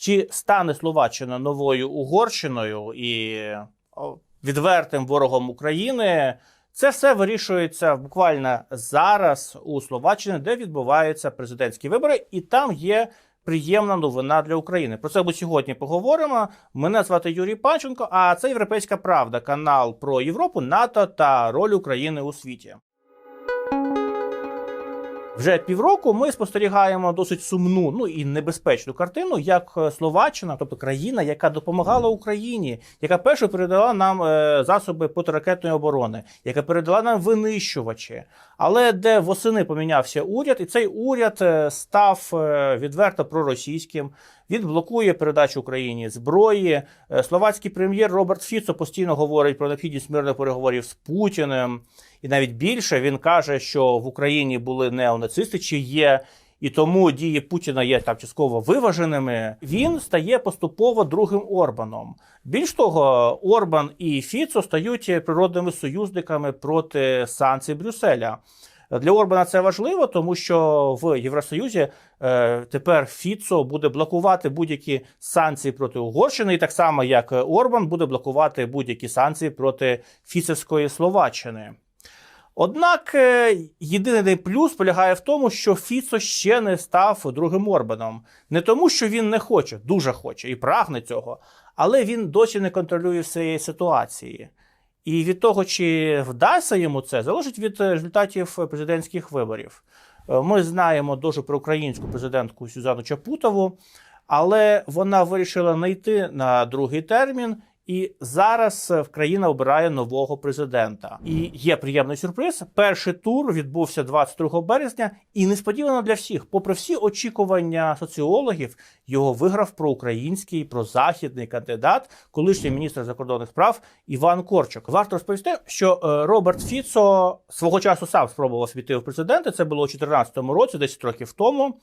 Чи стане Словаччина новою Угорщиною і відвертим ворогом України? Це все вирішується буквально зараз у Словаччині, де відбуваються президентські вибори, і там є приємна новина для України. Про це ми сьогодні поговоримо. Мене звати Юрій Панченко, а це Європейська Правда, канал про Європу, НАТО та роль України у світі. Вже півроку ми спостерігаємо досить сумну, ну і небезпечну картину, як е, Словаччина, тобто країна, яка допомагала Україні, яка першою передала нам е, засоби протиракетної оборони, яка передала нам винищувачі, але де восени помінявся уряд, і цей уряд е, став відверто проросійським. Він блокує передачу Україні зброї. Е, Словацький прем'єр Роберт Фіцо постійно говорить про необхідність мирних переговорів з Путіним. І навіть більше він каже, що в Україні були неонацисти, чи є, і тому дії Путіна є там частково виваженими. Він стає поступово другим Орбаном. Більш того, Орбан і Фіцо стають природними союзниками проти санкцій Брюсселя. Для Орбана це важливо, тому що в Євросоюзі е, тепер Фіцо буде блокувати будь-які санкції проти Угорщини, і так само як Орбан буде блокувати будь-які санкції проти фіцевської Словаччини. Однак е, єдиний плюс полягає в тому, що Фіцо ще не став другим Орбаном. Не тому, що він не хоче, дуже хоче і прагне цього, але він досі не контролює всієї ситуації. І від того, чи вдасться йому це, залежить від результатів президентських виборів. Е, Ми знаємо дуже про українську президентку Сюзану Чапутову, але вона вирішила не йти на другий термін. І зараз е, країна обирає нового президента. І є приємний сюрприз. Перший тур відбувся 22 березня, і несподівано для всіх, попри всі очікування соціологів, його виграв проукраїнський, прозахідний кандидат, колишній міністр закордонних справ Іван Корчок. Варто розповісти, що е, Роберт Фіцо свого часу сам спробував піти в президенти. Це було у 2014 році, 10 років тому.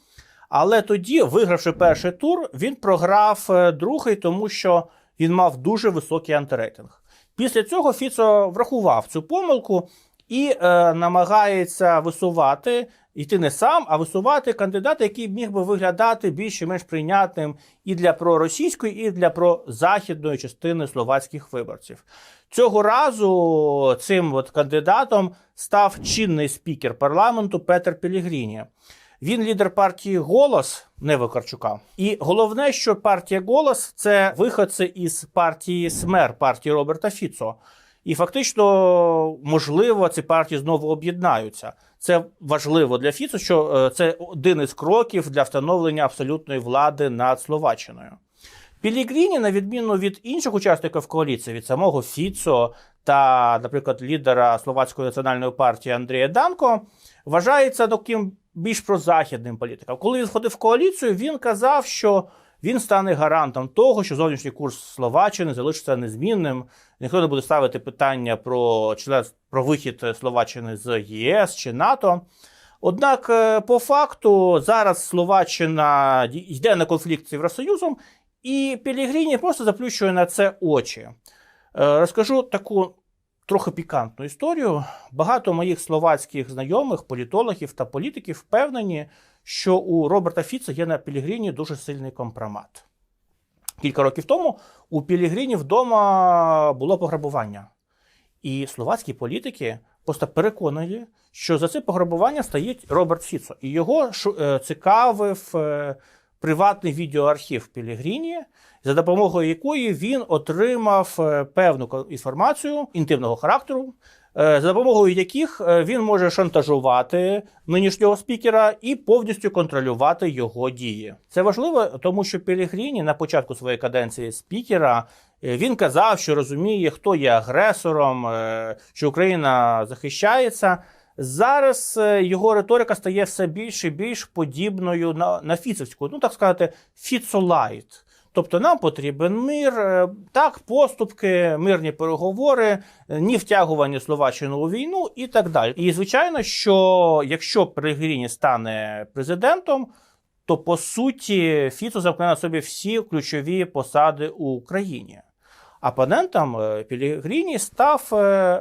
Але тоді, вигравши перший тур, він програв е, другий, тому що він мав дуже високий антирейтинг. Після цього Фіцо врахував цю помилку і е, намагається висувати, йти не сам, а висувати кандидата, який міг би виглядати більш-менш прийнятним і для проросійської, і для прозахідної частини словацьких виборців. Цього разу цим от кандидатом став чинний спікер парламенту Петер Пілігріні. Він лідер партії Голос не Вакарчука. І головне, що партія Голос це виходці із партії СМЕР, партії Роберта Фіцо. І фактично, можливо, ці партії знову об'єднаються. Це важливо для Фіцо, що е, це один із кроків для встановлення абсолютної влади над Словаччиною. Пілігріні, на відміну від інших учасників коаліції, від самого Фіцо та, наприклад, лідера Словацької національної партії Андрія Данко, вважається таким більш прозахідним політиком. Коли він входив в коаліцію, він казав, що він стане гарантом того, що зовнішній курс Словаччини залишиться незмінним. Ніхто не буде ставити питання про про вихід Словаччини з ЄС чи НАТО. Однак, е, по факту, зараз Словаччина йде на конфлікт з Євросоюзом, і Пілігріні просто заплющує на це очі. Е, Розкажу таку трохи пікантну історію. Багато моїх словацьких знайомих, політологів та політиків впевнені, що у Роберта Фіца є на Пілігріні дуже сильний компромат. Кілька років тому у Пілігріні вдома було пограбування. І словацькі політики просто переконані, що за це пограбування стоїть Роберт Фіцо. І його е, цікавив е, приватний відеоархів Пілігріні, за допомогою якої він отримав е, певну інформацію інтимного характеру, е, за допомогою яких е, він може шантажувати нинішнього спікера і повністю контролювати його дії. Це важливо, тому що Пелігріні на початку своєї каденції спікера він казав, що розуміє, хто є агресором, що Україна захищається. Зараз е, його риторика стає все більш і більш подібною на, на фіцевську, ну так сказати, фіцолайт. Тобто нам потрібен мир, е, так, поступки, мирні переговори, е, ні втягування Словаччини у війну і так далі. І звичайно, що якщо Пелегріні стане президентом, то по суті Фіцо замкне на собі всі ключові посади у Україні. Опонентом Пелегріні став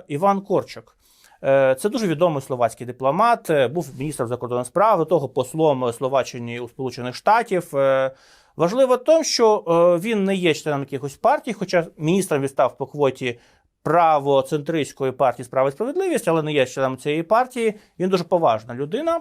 Іван Корчак. Е, Це дуже відомий словацький дипломат, е, був міністром закордонних справ, до того послом Словаччини у Сполучених Штатів. Е, Важливо в тому, що він не є членом якихось партій, хоча міністром він став по квоті правоцентристської партії справа і справедливість, але не є членом цієї партії. Він дуже поважна людина.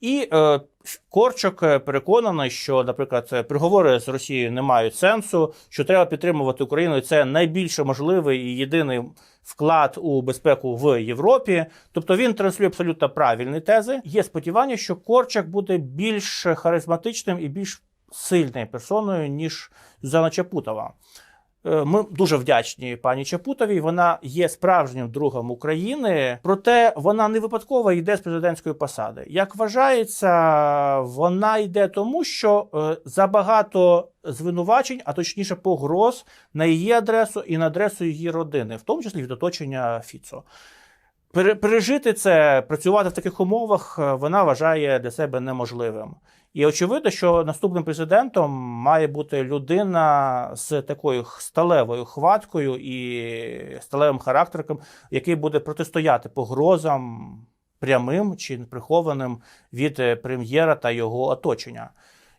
І е, Корчок переконаний, що, наприклад, переговори з Росією не мають сенсу, що треба підтримувати Україну. і Це найбільше можливий і єдиний вклад у безпеку в Європі. Тобто він транслює абсолютно правильні тези. Є сподівання, що Корчак буде більш харизматичним і більш сильною персоною, ніж Зана Чапутова. Е, Ми дуже вдячні пані Чапутовій. Вона є справжнім другом України, проте вона не випадково йде з президентської посади. Як вважається, вона йде тому, що е, забагато звинувачень, а точніше погроз на її адресу і на адресу її родини, в тому числі від оточення Фіцо. Пережити це, працювати в таких умовах, е, вона вважає для себе неможливим. І очевидно, що наступним президентом має бути людина з такою сталевою хваткою і сталевим характером, який буде протистояти погрозам прямим чи прихованим від е, прем'єра та його оточення.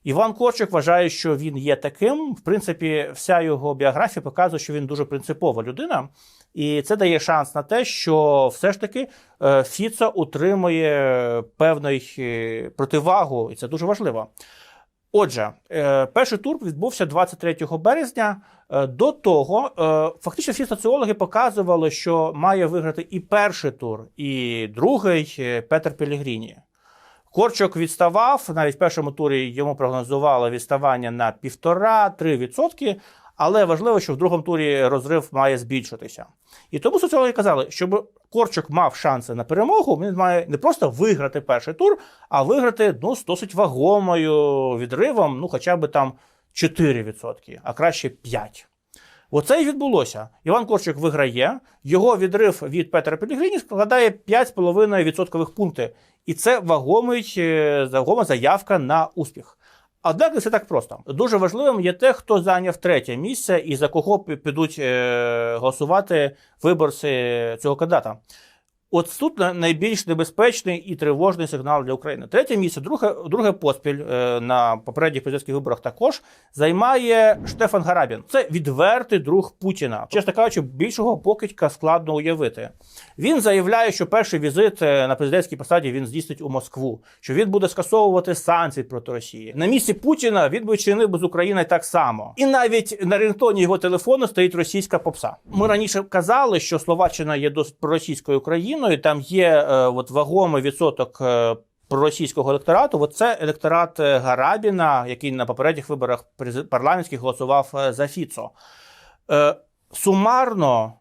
Іван Корчик вважає, що він є таким. В принципі, вся його біографія показує, що він дуже принципова людина, і це дає шанс на те, що все ж таки е, Фіцо утримує певний е, противагу, і це дуже важливо. Отже, е, перший тур відбувся 23 березня. До того фактично всі соціологи показували, що має виграти і перший тур, і другий Петер Пелігріні. Корчок відставав, навіть в першому турі йому прогнозували відставання на 1,5-3%, але важливо, що в другому турі розрив має збільшитися. І тому соціологи казали, щоб Корчок мав шанси на перемогу, він має не просто виграти перший тур, а виграти ну, з досить вагомою відривом, ну хоча б там 4%, а краще 5%. Оце і відбулося. Іван Корчик виграє, його відрив від Петра Пелігрині складає 5,5 відсоткових пункти. І це вагомий, е, вагома заявка на успіх. Однак не все так просто. Дуже важливим є те, хто зайняв третє місце і за кого підуть е, голосувати виборці цього кандидата. От тут найбільш небезпечний і тривожний сигнал для України. Третє місце, друге, друге поспіль е, на попередніх президентських виборах також займає Штефан Гарабін. Це відвертий друг Путіна. Чесно кажучи, більшого покидька складно уявити. Він заявляє, що перший візит е, на президентській посаді він здійснить у Москву, що він буде скасовувати санкції проти Росії. На місці Путіна він би чинив з Україною так само. І навіть на рингтоні його телефону стоїть російська попса. Ми раніше казали, що Словаччина є досить проросійською країною. Там є е, от вагомий відсоток. е, Проросійського електорату, от це електорат е, Гарабіна, який на попередніх виборах парламентських голосував за Фіцо. Сумарно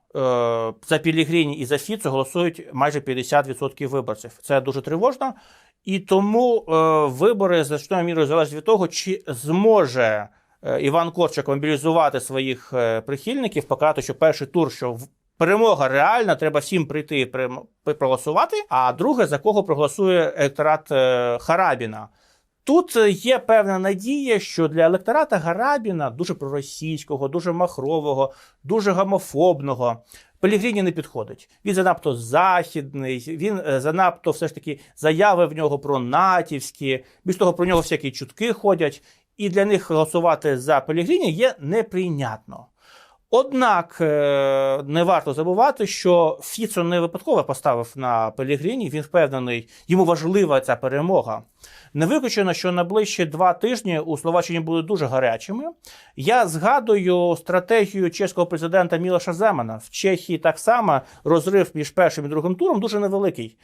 за Пілігріні і за Фіцо голосують майже 50% виборців. Це дуже тривожно. І тому вибори значною мірою залежать від того, чи зможе Іван Корчак мобілізувати своїх прихильників, показати, що перший тур, що перемога реальна, треба всім прийти і проголосувати. А друге, за кого проголосує електорат е, Харабіна. Тут е, є певна надія, що для електората Гарабіна, дуже проросійського, дуже махрового, дуже гомофобного, Пелігріні не підходить. Він занадто західний, він е, занадто все ж таки заяви в нього про натівські, більш того, про нього всякі чутки ходять, і для них голосувати за Пелігріні є неприйнятно. Однак е, не варто забувати, що Фіцо не випадково поставив на Пелігріні. Він впевнений, йому важлива ця перемога. Не виключено, що на ближчі два тижні у Словаччині будуть дуже гарячими. Я згадую стратегію чеського президента Мілоша Земана. В Чехії так само розрив між першим і другим туром дуже невеликий.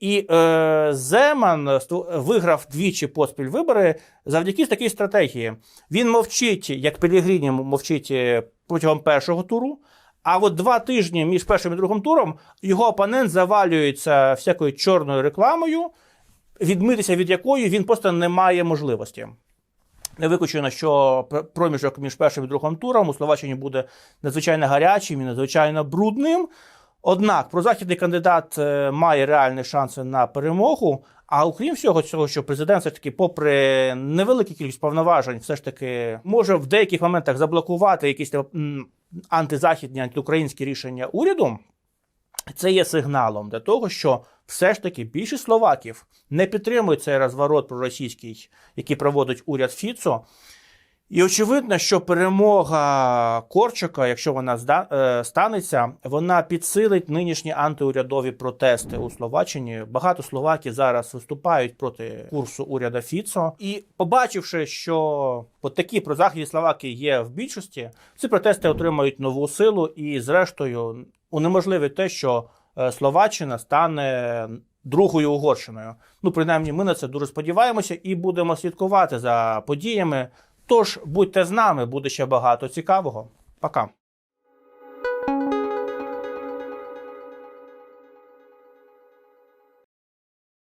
І е, Земан виграв двічі поспіль вибори завдяки такій стратегії. Він мовчить, як Пелігріні мовчить е, протягом першого туру. А от два тижні між першим і другим туром його опонент завалюється всякою чорною рекламою, відмитися від якої він просто не має можливості. Не виключено, що пр- проміжок між першим і другим туром у Словаччині буде надзвичайно гарячим і надзвичайно брудним. Однак прозахідний кандидат е, має реальні шанси на перемогу. А окрім всього цього, що президент все ж таки, попри невелику кількість повноважень, все ж таки може в деяких моментах заблокувати якісь антизахідні, антиукраїнські рішення уряду. Це є сигналом для того, що все ж таки більшість словаків не підтримують цей розворот проросійський, який проводить уряд Фіцо. І очевидно, що перемога Корчика, якщо вона е, станеться, вона підсилить нинішні антиурядові протести у Словаччині. Багато словаків зараз виступають проти курсу уряда Фіцо. І побачивши, що от такі прозахідні словаки є в більшості, ці протести отримають нову силу і, зрештою, унеможливить те, що е, Словаччина стане другою Угорщиною. Ну, принаймні, ми на це дуже сподіваємося і будемо слідкувати за подіями. Тож будьте з нами, буде ще багато цікавого. Пока.